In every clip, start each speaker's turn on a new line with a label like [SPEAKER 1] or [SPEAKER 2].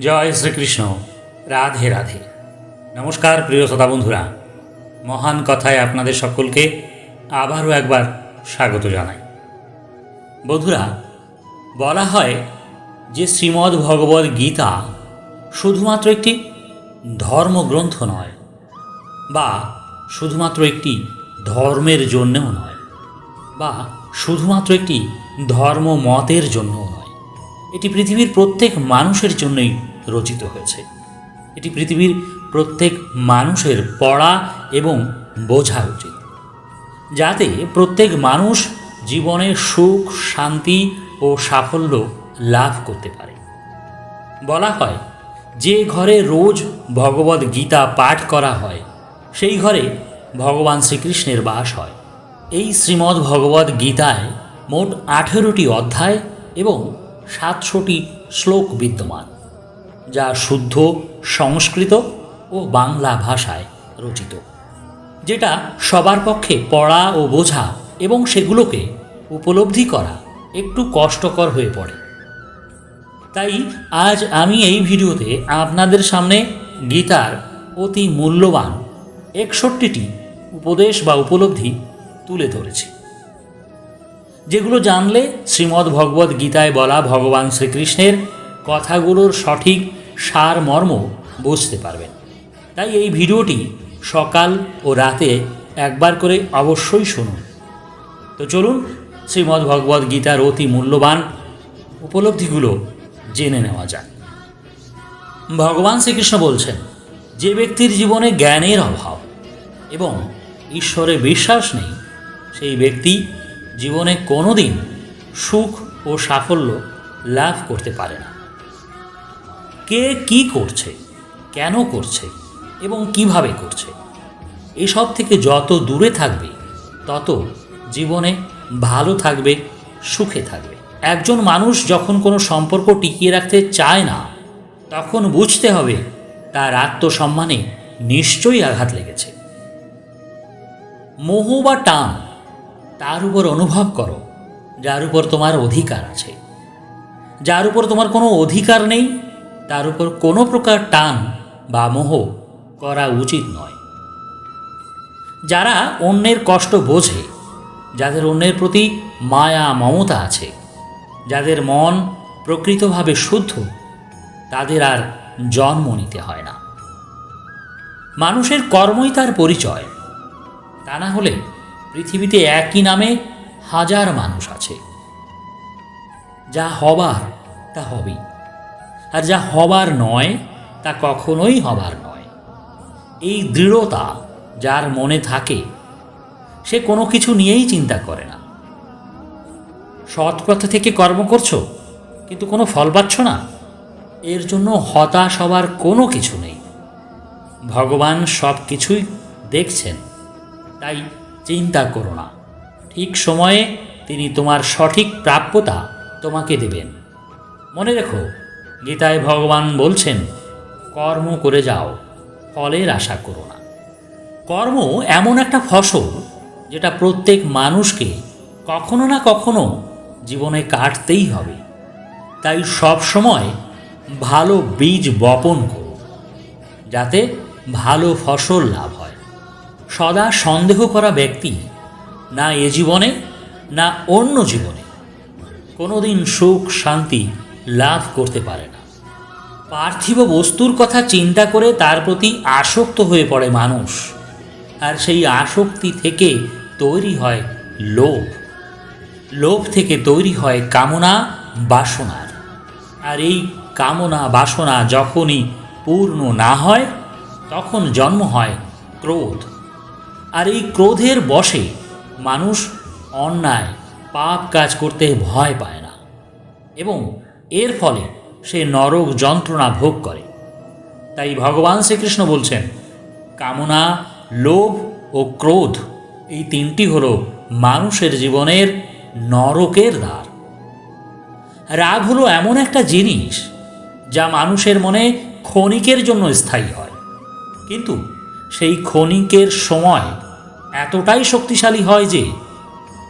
[SPEAKER 1] জয় শ্রীকৃষ্ণ। রাধে রাধে। নমস্কার, প্রিয় শ্রোতা বন্ধুরা। মহান কথায় আপনাদের সকলকে আবারও একবার স্বাগত জানাই। বন্ধুরা, বলা হয় যে শ্রীমদ্ ভগবদ্ গীতা শুধুমাত্র একটি ধর্মগ্রন্থ নয়, বা শুধুমাত্র একটি ধর্মের জন্যও নয়, বা শুধুমাত্র একটি ধর্ম মতের জন্যও নয়। এটি পৃথিবীর প্রত্যেক মানুষের জন্যই রচিত হয়েছে। এটি পৃথিবীর প্রত্যেক মানুষের পড়া এবং বোঝা উচিত। যাতে প্রত্যেক মানুষ জীবনে সুখ, শান্তি ও সাফল্য লাভ করতে পারে। বলা হয়, যে ঘরে রোজ ভগবদ গীতা পাঠ করা হয়, সেই ঘরে ভগবান শ্রীকৃষ্ণের বাস হয়। এই শ্রীমদ্ ভগবদ গীতায় মোট আঠেরোটি অধ্যায় এবং সাতশোটি শ্লোক বিদ্যমান, যা শুদ্ধ, সংস্কৃত ও বাংলা ভাষায় রচিত, যেটা সবার পক্ষে পড়া ও বোঝা এবং সেগুলোকে উপলব্ধি করা একটু কষ্টকর হয়ে পড়ে। তাই আজ আমি এই ভিডিওতে আপনাদের সামনে গীতার অতি মূল্যবান একষট্টিটি উপদেশ বা উপলব্ধি তুলে ধরেছি। যেগুলো জানলে শ্রীমদ্ ভগবদ গীতায় বলা ভগবান শ্রীকৃষ্ণের কথাগুলোর সঠিক সার মর্ম বুঝতে পারবেন। তাই এই ভিডিওটি সকাল ও রাতে একবার করে অবশ্যই শুনুন। তো চলুন শ্রীমদ্ ভগবদ গীতার অতি মূল্যবান উপলব্ধিগুলো জেনে নেওয়া যাক। ভগবান শ্রীকৃষ্ণ বলছেন, যে ব্যক্তির জীবনে জ্ঞানের অভাব এবং ঈশ্বরে বিশ্বাস নেই, সেই ব্যক্তি জীবনে কোনো দিন সুখ ও সাফল্য লাভ করতে পারে না। কে কি করছে, কেন করছে এবং কীভাবে করছে, এসব থেকে যত দূরে থাকবে, তত জীবনে ভালো থাকবে, সুখে থাকবে। একজন মানুষ যখন কোনো সম্পর্ক টিকিয়ে রাখতে চায় না, তখন বুঝতে হবে তার আত্মসম্মানে নিশ্চয়ই আঘাত লেগেছে। মোহ বা টান তার উপর অনুভব করো, যার উপর তোমার অধিকার আছে। যার উপর তোমার কোনো অধিকার নেই, তার উপর কোনো প্রকার টান বা মোহ করা উচিত নয়। যারা অন্যের কষ্ট বোঝে, যাদের অন্যের প্রতি মায়া মমতা আছে, যাদের মন প্রকৃতভাবে শুদ্ধ, তাদের আর জন্ম নিতে হয় না। মানুষের কর্মই তার পরিচয়, তা না হলে পৃথিবীতে একই নামে হাজার মানুষ আছে। যা হবার, তা হবেই। আর যা হবার নয়, তা কখনোই হবার নয়। এই দৃঢ়তা যার মনে থাকে, সে কোনো কিছু নিয়েই চিন্তা করে না। সৎ পথে থেকে কর্ম করছ, কিন্তু কোনো ফল পাচ্ছ না। এর জন্য হতাশ হবার কোনো কিছু নেই। ভগবান সব কিছুই দেখছেন, তাই চিন্তা করো না। ঠিক সময়ে তিনি তোমার সঠিক প্রাপ্যতা তোমাকে দেবেন। মনে রেখো, গীতায় ভগবান বলছেন, কর্ম করে যাও, ফলের আশা করো না। কর্ম এমন একটা ফসল যেটা প্রত্যেক মানুষকে কখনো না কখনো জীবনে কাটতেই হবে। তাই সব সময় ভালো বীজ বপন করো, যাতে ভালো ফসল লাভ সদা সন্দেহ করা ব্যক্তি না এ জীবনে, না অন্য জীবনে। কোনোদিন সুখ, শান্তি লাভ করতে পারে না। পার্থিব বস্তুর কথা চিন্তা করে তার প্রতি আসক্ত হয়ে পড়ে মানুষ। আর সেই আসক্তি থেকে তৈরি হয় লোভ। লোভ থেকে তৈরি হয় কামনা বাসনার আর এই কামনা, বাসনা যখনই পূর্ণ না হয়, তখন জন্ম হয় ক্রোধ। আর এই ক্রোধের বশে মানুষ অন্যায়, পাপ কাজ করতে ভয় পায় না। এবং এর ফলে সে নরক যন্ত্রণা ভোগ করে। তাই ভগবান শ্রীকৃষ্ণ বলছেন, কামনা, লোভ ও ক্রোধ, এই তিনটি হলো মানুষের জীবনের নরকের দ্বার। রাগ হলো এমন একটা জিনিস যা মানুষের মনে ক্ষণিকের জন্য স্থায়ী হয়। কিন্তু সেই ক্ষণিকের সময় এতটাই শক্তিশালী হয় যে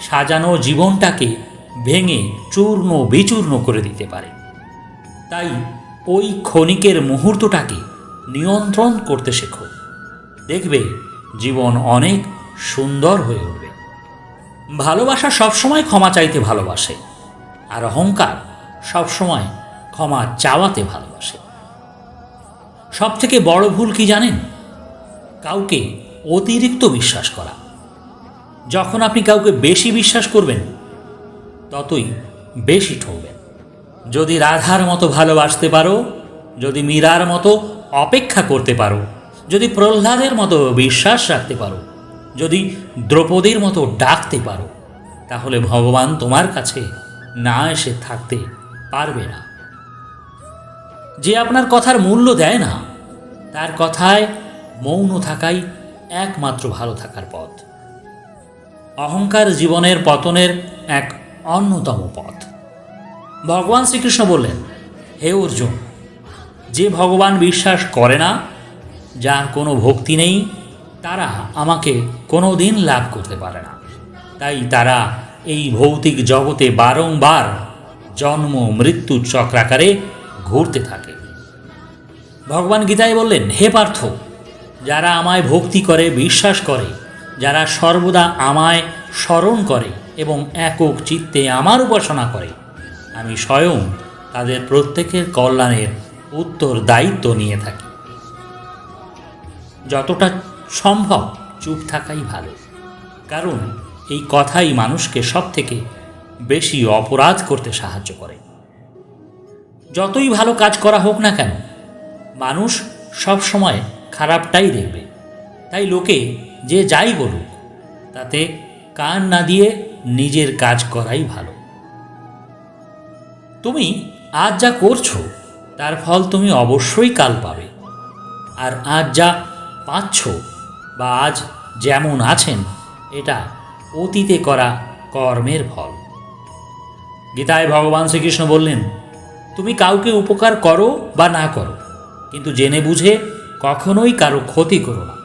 [SPEAKER 1] সাজানো জীবনটাকে ভেঙে চূর্ণ বিচূর্ণ করে দিতে পারে। তাই ওই ক্ষণিকের মুহূর্তটাকে নিয়ন্ত্রণ করতে শেখো। দেখবে জীবন অনেক সুন্দর হয়ে উঠবে। ভালোবাসা সবসময় ক্ষমা চাইতে ভালোবাসে আর অহংকার সবসময় ক্ষমা চাওয়াতে ভালোবাসে। সব থেকে বড় ভুল কি জানেন? কাউকে অতিরিক্ত বিশ্বাস করা। যখন আপনি কাউকে বেশি বিশ্বাস করবেন, ততই বেশি ঠকবেন। যদি রাধার মতো ভালোবাসতে পারো, যদি মীরার মতো অপেক্ষা করতে পারো, যদি প্রহ্লাদের মতো বিশ্বাস রাখতে পারো, যদি দ্রৌপদীর মতো ডাকতে পারো, তাহলে ভগবান তোমার কাছে না এসে থাকতে পারবে না। যে আপনার কথার মূল্য দেয় না, তার কথায় মৌন থাকাই একমাত্র ভালো থাকার পথ। অহংকার জীবনের পতনের এক অন্যতম পথ। ভগবান শ্রীকৃষ্ণ বললেন, হে অর্জুন, যে ভগবান বিশ্বাস করে না, যার কোনো ভক্তি নেই, তারা আমাকে কোনো দিন লাভ করতে পারে না। তাই তারা এই ভৌতিক জগতে বারংবার জন্ম, মৃত্যু চক্রাকারে ঘুরতে থাকে। ভগবান গীতায় বললেন, হে পার্থ যারা আমায় ভক্তি করে, বিশ্বাস করে, যারা সর্বদা আমায় স্মরণ করে এবং একক চিত্তে আমার উপাসনা করে, আমি স্বয়ং তাদের প্রত্যেকের কল্যাণের উত্তর দায়িত্ব নিয়ে থাকি। যতটা সম্ভব চুপ থাকাই ভালো, কারণ এই কথাই মানুষকে সব থেকে বেশি অপরাধ করতে সাহায্য করে। যতই ভালো কাজ করা হোক না কেন, মানুষ সব সময় খারাপটাই দেখবে। তাই লোকে যে যাই বলুক, তাতে কান না দিয়ে নিজের কাজ করাই ভালো। তুমি আজ যা করছ, তার ফল তুমি অবশ্যই কাল পাবে। আর আজ যা পাচ্ছ বা আজ যেমন আছেন, এটা অতীতে করা কর্মের ফল। গীতায় ভগবান শ্রীকৃষ্ণ বললেন, তুমি কাউকে উপকার করো বা না করো, কিন্তু জেনে বুঝে কখনোই কারও ক্ষতি করো না।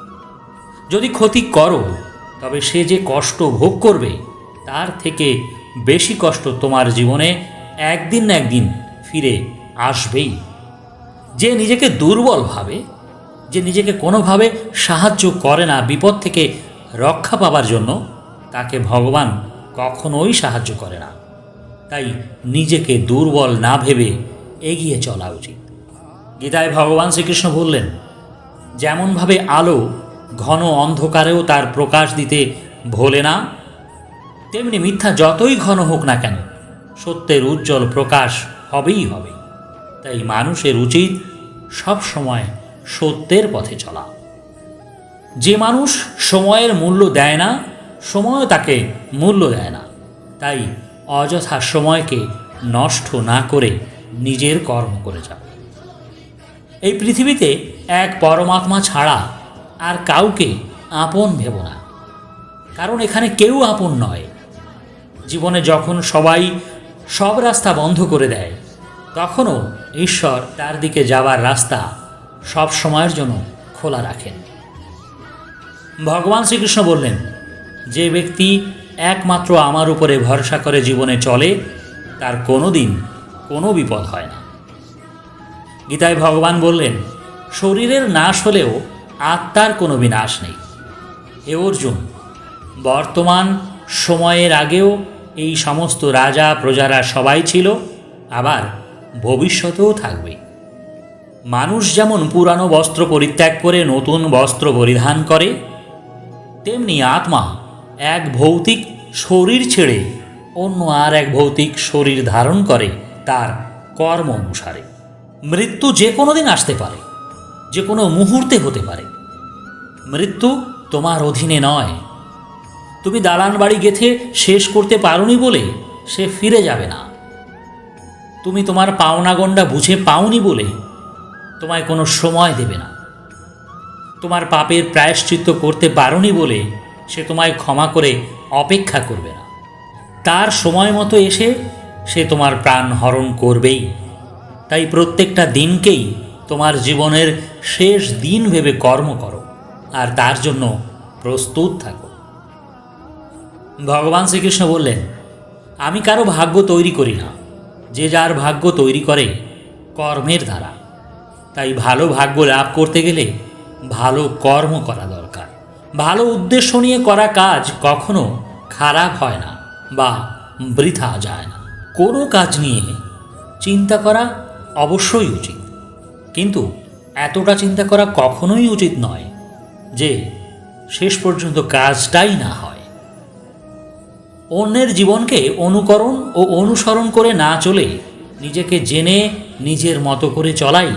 [SPEAKER 1] যদি ক্ষতি করো, তবে সে যে কষ্ট ভোগ করবে, তার থেকে বেশি কষ্ট তোমার জীবনে একদিন না একদিন ফিরে আসবেই। যে নিজেকে দুর্বল ভাবে, যে নিজেকে কোনোভাবে সাহায্য করে না বিপদ থেকে রক্ষা পাবার জন্য, তাকে ভগবান কখনোই সাহায্য করে না। তাই নিজেকে দুর্বল না ভেবে এগিয়ে চলা উচিত। গীতায় ভগবান শ্রীকৃষ্ণ বললেন যেমনভাবে আলো ঘন অন্ধকারেও তার প্রকাশ দিতে ভোলে না, তেমনি মিথ্যা যতই ঘন হোক না কেন, সত্যের উজ্জ্বল প্রকাশ হবেই হবে। তাই মানুষের উচিত সব সময় সত্যের পথে চলা। যে মানুষ সময়ের মূল্য দেয় না, সময়ও তাকে মূল্য দেয় না। তাই অযথা সময়কে নষ্ট না করে নিজের কর্ম করে যাও। এই পৃথিবীতে এক পরমাত্মা ছাড়া আর কাউকে আপন ভেব না। কারণ এখানে কেউ আপন নয়। জীবনে যখন সবাই সব রাস্তা বন্ধ করে দেয়, তখনও ঈশ্বর তার দিকে যাওয়ার রাস্তা সব সময়ের জন্য খোলা রাখেন। ভগবান শ্রীকৃষ্ণ বললেন, যে ব্যক্তি একমাত্র আমার উপরে ভরসা করে জীবনে চলে, তার কোনো দিন কোনো বিপদ হয় না। গীতায় ভগবান বললেন শরীরের নাশ হলেও আত্মার কোনো বিনাশ নেই। হে অর্জুন, বর্তমান সময়ের আগেও এই সমস্ত রাজা প্রজারা সবাই ছিল, আবার ভবিষ্যতেও থাকবে। মানুষ যেমন পুরানো বস্ত্র পরিত্যাগ করে নতুন বস্ত্র পরিধান করে, তেমনি আত্মা এক ভৌতিক শরীর ছেড়ে অন্য আর এক ভৌতিক শরীর ধারণ করে তার কর্ম অনুসারে। মৃত্যু যে কোনো দিন আসতে পারে। যে কোনো মুহূর্তে হতে পারে। মৃত্যু তোমার অধীনে নয়। তুমি দালান বাড়ি গেথে শেষ করতে পারোনি বলে সে ফিরে যাবে না। তুমি তোমার পাওনা গণ্ডা বুঝে পাওনি বলে তোমায় কোনো সময় দেবে না। তোমার পাপের প্রায়শ্চিত্ত করতে পারোনি বলে সে তোমায় ক্ষমা করে অপেক্ষা করবে না। তার সময় মতো এসে সে তোমার প্রাণ হরণ করবেই। তাই প্রত্যেকটা দিনকেই তোমার জীবনের শেষ দিন ভেবে কর্ম করো, আর তার জন্য প্রস্তুত থাকো। ভগবান শ্রীকৃষ্ণ বললেন, আমি কারও ভাগ্য তৈরি করি না। যে যার ভাগ্য তৈরি করে, কর্মের দ্বারা। তাই ভালো ভাগ্য লাভ করতে গেলে ভালো কর্ম করা দরকার। ভালো উদ্দেশ্য নিয়ে করা কাজ কখনো খারাপ হয় না বা বৃথা যায় না। কোনো কাজ নিয়ে চিন্তা করা অবশ্যই উচিত। কিন্তু এতটা চিন্তা করা কখনোই উচিত নয় যে শেষ পর্যন্ত কাজটাই না হয়। অন্যের জীবনকে অনুকরণ ও অনুসরণ করে না চলে নিজেকে জেনে নিজের মতো করে চলাই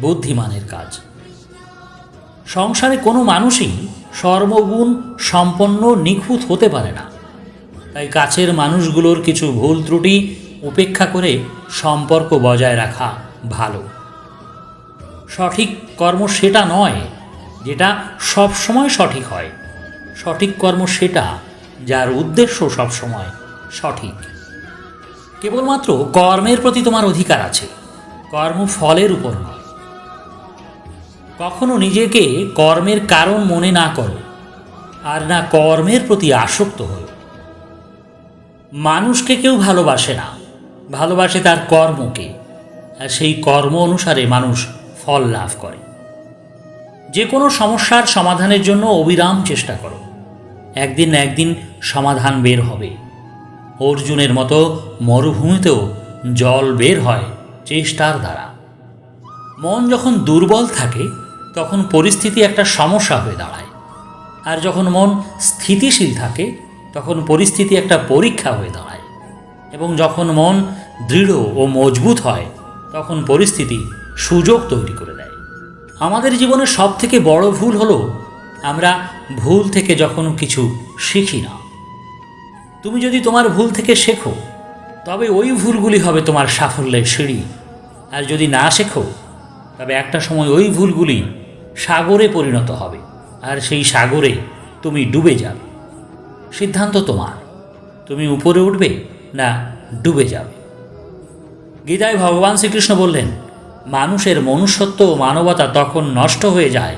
[SPEAKER 1] বুদ্ধিমানের কাজ। সংসারে কোনো মানুষই সর্বগুণ সম্পন্ন নিখুঁত হতে পারে না। তাই কাছের মানুষগুলোর কিছু ভুল ত্রুটি উপেক্ষা করে সম্পর্ক বজায় রাখা ভালো। সঠিক কর্ম সেটা নয়, যেটা সব সময় সঠিক হয়। সঠিক কর্ম সেটা, যার উদ্দেশ্য সবসময় সঠিক। কেবলমাত্র কর্মের প্রতি তোমার অধিকার আছে, কর্ম ফলের উপর নয়। কখনো নিজেকে কর্মের কারণ মনে না করো, আর না কর্মের প্রতি আসক্ত হও। মানুষকে কেউ ভালোবাসে না, ভালোবাসে তার কর্মকে, আর সেই কর্ম অনুসারে মানুষ ফল লাভ করে। যে কোনো সমস্যার সমাধানের জন্য অবিরাম চেষ্টা করো। একদিন একদিন সমাধান বের হবে। অর্জুনের মতো মরুভূমিতেও জল বের হয় চেষ্টার দ্বারা। মন যখন দুর্বল থাকে, তখন পরিস্থিতি একটা সমস্যা হয়ে দাঁড়ায়। আর যখন মন স্থিতিশীল থাকে, তখন পরিস্থিতি একটা পরীক্ষা হয়ে দাঁড়ায়। এবং যখন মন দৃঢ় ও মজবুত হয়, তখন পরিস্থিতি সুযোগ তৈরি করে দেয়। আমাদের জীবনের সব থেকে বড় ভুল হলো, আমরা ভুল থেকে যখন কিছু শিখি না। তুমি যদি তোমার ভুল থেকে শেখো, তবে ওই ভুলগুলি হবে তোমার সাফল্যের সিঁড়ি। আর যদি না শেখো, তবে একটা সময় ওই ভুলগুলি সাগরে পরিণত হবে, আর সেই সাগরে তুমি ডুবে যাবে। সিদ্ধান্ত তোমার, তুমি উপরে উঠবে না ডুবে যাবে। গীতায় ভগবান শ্রীকৃষ্ণ বললেন মানুষের মনুষ্যত্ব ও মানবতা তখন নষ্ট হয়ে যায়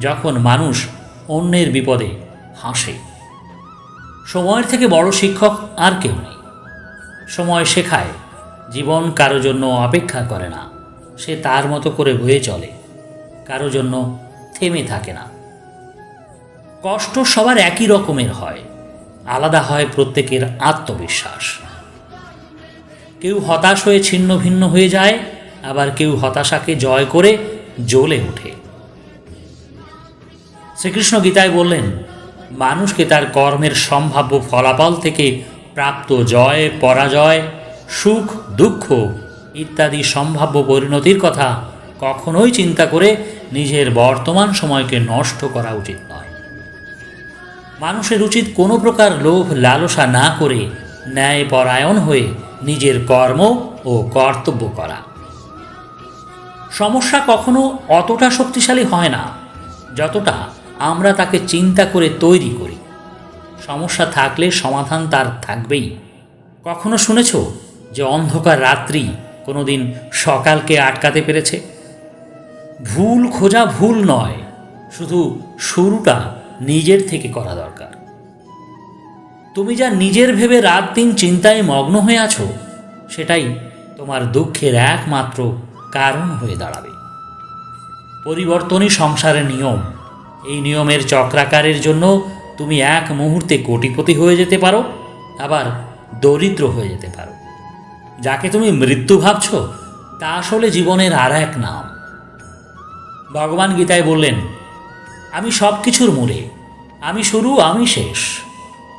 [SPEAKER 1] যখন মানুষ অন্যের বিপদে হাসে। সময়ের থেকে বড় শিক্ষক আর কেউ নেই। সময় শেখায়, জীবন কারও জন্য অপেক্ষা করে না, সে তার মতো করে বয়ে চলে, কারও জন্য থেমে থাকে না। কষ্ট সবার একই রকমের হয়, আলাদা হয় প্রত্যেকের আত্মবিশ্বাস। কেউ হতাশ হয়ে ছিন্ন ভিন্ন হয়ে যায় আবার কেউ হতাশাকে জয় করে জ্বলে ওঠে। শ্রীকৃষ্ণ গীতায় বললেন, মানুষকে তার কর্মের সম্ভাব্য ফলাফল থেকে প্রাপ্ত জয়, পরাজয়, সুখ, দুঃখ ইত্যাদি সম্ভাব্য পরিণতির কথা কখনোই চিন্তা করে নিজের বর্তমান সময়কে নষ্ট করা উচিত নয়। মানুষের উচিত কোনো প্রকার লোভ লালসা না করে ন্যায় পরায়ণ হয়ে নিজের কর্ম ও কর্তব্য করা। সমস্যা কখনো অতটা শক্তিশালী হয় না, যতটা আমরা তাকে চিন্তা করে তৈরি করি। সমস্যা থাকলে সমাধান তার থাকবেই। কখনো শুনেছ যে অন্ধকার রাত্রি কোনোদিন সকালকে আটকাতে পেরেছে? ভুল খোঁজা ভুল নয়, শুধু শুরুটা নিজের থেকে করা দরকার। তুমি যা নিজের ভেবে রাত দিন চিন্তায় মগ্ন হয়ে আছো, সেটাই তোমার দুঃখের একমাত্র কারণ হয়ে দাঁড়াবে। পরিবর্তনই সংসারের নিয়ম। এই নিয়মের চক্রাকারের জন্য তুমি এক মুহূর্তে কোটিপতি হয়ে যেতে পারো, আবার দরিদ্র হয়ে যেতে পারো। যাকে তুমি মৃত্যু ভাবছ, তা আসলে জীবনের আর এক নাম। ভগবান গীতায় বললেন, আমি সব কিছুর মূলে, আমি শুরু, আমি শেষ।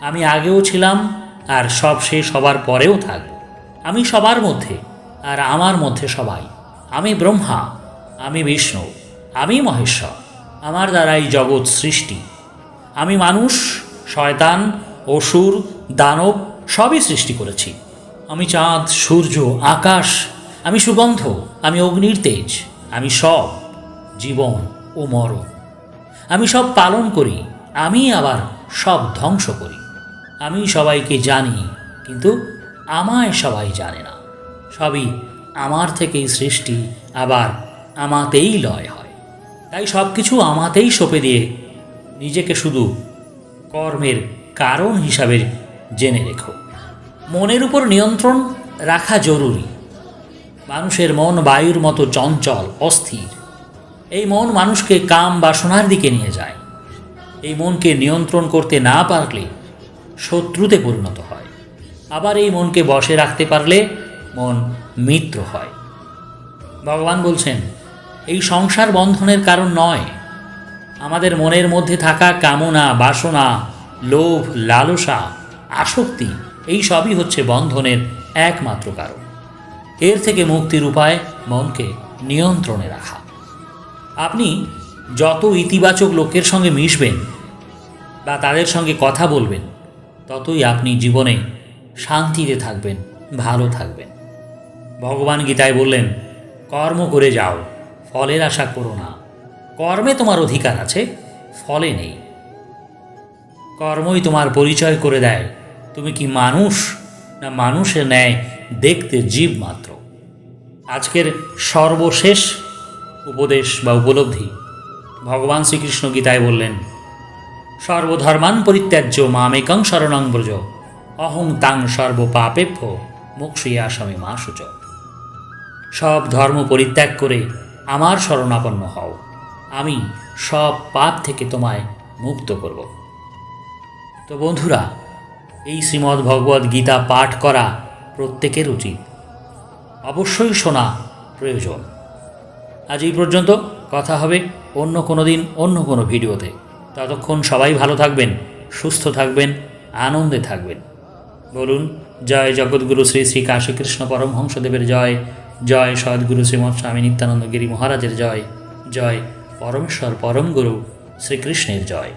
[SPEAKER 1] আমি আগেও ছিলাম আর সব শেষ হবার পরেও থাকব। আমি সবার মধ্যে আর আমার মধ্যে সবাই। আমি ব্রহ্মা, আমি বিষ্ণু, আমি মহেশ্বর, আমার দ্বারাই জগৎ সৃষ্টি। আমি মানুষ, শয়তান, অসুর, দানব, সবই সৃষ্টি করেছি। আমি চাঁদ, সূর্য, আকাশ, আমি সুগন্ধ, আমি অগ্নির তেজ, আমি সব জীবন ও মরণ। আমি সব পালন করি, আমি আবার সব ধ্বংস করি। আমি সবাইকে জানি, কিন্তু আমায় সবাই জানে না। সবই আমার থেকেই সৃষ্টি, আবার আমাতেই লয় হয়। তাই সব কিছু আমাতেই সঁপে দিয়ে নিজেকে শুধু কর্মের কারণ হিসাবে জেনে রেখো। মনের উপর নিয়ন্ত্রণ রাখা জরুরি। মানুষের মন বায়ুর মতো চঞ্চল, অস্থির। এই মন মানুষকে কাম বাসনার দিকে নিয়ে যায়। এই মনকে নিয়ন্ত্রণ করতে না পারলে শত্রুতে পরিণত হয়। আবার এই মনকে বশে রাখতে পারলে মন মিত্র হয়। ভগবান বলছেন, এই সংসার বন্ধনের কারণ নয়। আমাদের মনের মধ্যে থাকা কামনা, বাসনা, লোভ, লালসা, আসক্তি, এই সবই হচ্ছে বন্ধনের একমাত্র কারণ। এর থেকে মুক্তির উপায় মনকে নিয়ন্ত্রণে রাখা। আপনি যত ইতিবাচক লোকের সঙ্গে মিশবেন বা তাদের সঙ্গে কথা বলবেন, ততই আপনি জীবনে শান্তিতে থাকবেন, ভালো থাকবেন। ভগবান গীতায় বললেন, কর্ম করে যাও, ফলের আশা করো না। কর্মে তোমার অধিকার আছে, ফলে নেই। কর্মই তোমার পরিচয় করে দেয়। তুমি কি মানুষ না মানুষের ন্যায় দেখতে জীব মাত্র? আজকের সর্বশেষ উপদেশ বা উপলব্ধি, ভগবান শ্রীকৃষ্ণ গীতায় বললেন, সর্বধর্মান পরিত্যাজ্য মামেকং শরণং ব্রজ। অহং তাং সর্বপাপেভ্য মোক্ষিয়া স্বামী মা সূচ সব ধর্ম পরিত্যাগ করে আমার শরণাপন্ন হও। আমি সব পাপ থেকে তোমায় মুক্ত করব। তো বন্ধুরা, এই শ্রীমদ্ ভগবদ গীতা পাঠ করা প্রত্যেকের উচিত। অবশ্যই শোনা প্রয়োজন। আজ এই পর্যন্ত। কথা হবে অন্য কোনো দিন, অন্য কোনো ভিডিওতে। ততক্ষণ সবাই ভালো থাকবেন, সুস্থ থাকবেন, আনন্দে থাকবেন। বলুন, জয় জগৎগুরু শ্রী শ্রী কাশীকৃষ্ণ পরমহংসদেবের জয়। জয় সদ্গুরু শ্রীমৎ স্বামী নিত্যানন্দ গিরি মহারাজের জয় জয় পরমেশ্বর পরম গুরু শ্রীকৃষ্ণের জয়।